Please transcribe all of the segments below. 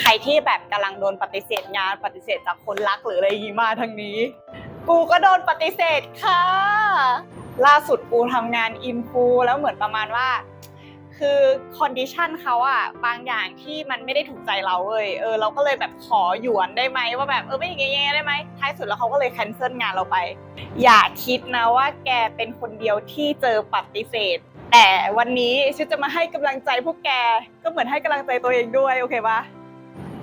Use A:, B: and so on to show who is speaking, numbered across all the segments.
A: ใครที่แบบกำลังโดนปฏิเสธงานปฏิเสธจากคนรักหรืออะไรอยางงีมาทางนี้ กูก็โดนปฏิเสธค่ะ ล่าสุดกูทำงานอินฟูแล้วเหมือนประมาณว่า คือคอนดิชันเขาอะบางอย่างที่มันไม่ได้ถูกใจเราเว้ยเออเราก็เลยแบบขอหยวนได้ไหมว่าแบบเออไม่อย่างเงี้ยได้ไหมท้ายสุดแล้วเขาก็เลยแคนเซิลงานเราไป อย่าคิดนะว่าแกเป็นคนเดียวที่เจอปฏิเสธแต่วันนี้ฉันจะมาให้กำลังใจพวกแกก็เหมือนให้กำลังใจตัวเองด้วย โอเคปะ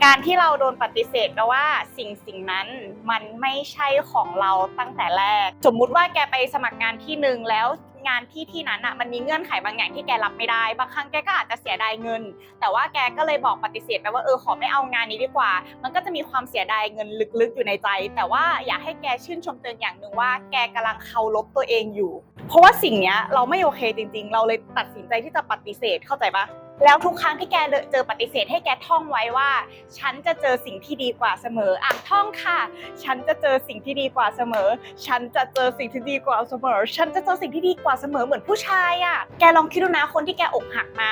A: การที่เราโดนปฏิเสธแปลว่าสิ่งสิ่งนั้นมันไม่ใช่ของเราตั้งแต่แรก สมมุติว่าแกไปสมัครงานที่หนึ่งแล้วงานที่ที่นั้นอะมันมีเงื่อนไขบางอย่างที่แกรับไม่ได้ บางครั้งแกก็อาจจะเสียดายเงิน แต่ว่าแกก็เลยบอกปฏิเสธไปว่าเออขอไม่เอางานนี้ดีกว่า มันก็จะมีความเสียดายเงินลึกๆอยู่ในใจ แต่ว่าอยากให้แกชื่นชมตัวเองอย่างหนึ่งว่าแกกำลังเคารพตัวเองอยู่ เพราะว่าสิ่งเนี้ยเราไม่โอเคจริง ๆ เราเลยตัดสินใจที่จะปฏิเสธเข้าใจปะแล้วทุกครั้งที่แกเจอปฏิเสธให้แกท่องไว้ว่า ฉันจะเจอสิ่งที่ดีกว่าเสมออะท่องค่ะ ฉันจะเจอสิ่งที่ดีกว่าเสมอ ฉันจะเจอสิ่งที่ดีกว่าเสมอ ฉันจะเจอสิ่งที่ดีกว่าเสมอเหมือนผู้ชายอะแกลองคิดดูนะคนที่แกอกหักมา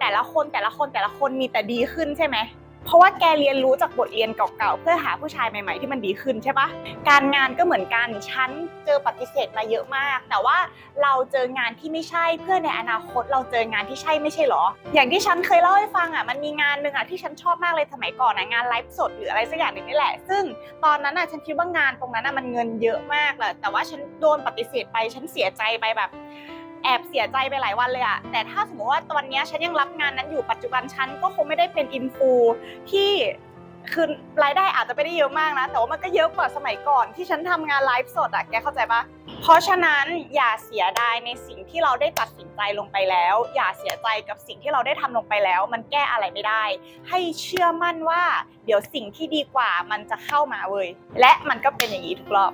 A: แต่ละคนแต่ละคนแต่ละคนมีแต่ดีขึ้นใช่ไหม เพราะว่าแกเรียนรู้จากบทเรียนเก่าๆ เพื่อหาผู้ชายใหม่ๆ ที่มันดีขึ้นใช่ปะการงานก็เหมือนกัน ฉันเจอปฏิเสธมาเยอะมาก แต่ว่าเราเจองานที่ไม่ใช่เพื่อในอนาคต เราเจองานที่ใช่ไม่ใช่หรอ อย่างที่ฉันเคยเล่าให้ฟังอะ มันมีงานหนึ่งอะที่ฉันชอบมากเลยสมัยก่อนนะงานไลฟ์สดหรืออะไรสักอย่างหนึ่งนี่แหละ ซึ่งตอนนั้นอะฉันคิดว่างานตรงนั้นอะมันเงินเยอะมากเลยแต่ว่าฉันโดนปฏิเสธไป ฉันเสียใจไปแบบ แอบเสียใจไปหลายวันเลยอะแต่ถ้าสมมติว่าตอนนี้ฉันยังรับงานนั้นอยู่ปัจจุบันฉันก็คงไม่ได้เป็นอินฟูที่คือรายได้อาจจะไม่ได้เยอะมากนะ แต่ว่ามันก็เยอะกว่าสมัยก่อนที่ฉันทำงานไลฟ์สดอะแกเข้าใจปะเพราะฉะนั้นอย่าเสียดายในสิ่งที่เราได้ตัดสินใจลงไปแล้ว อย่าเสียใจกับสิ่งที่เราได้ทำลงไปแล้ว มันแก้อะไรไม่ได้ ให้เชื่อมั่นว่า เดี๋ยวสิ่งที่ดีกว่ามันจะเข้ามาเว้ยและมันก็เป็นอย่างนี้ทุกรอบ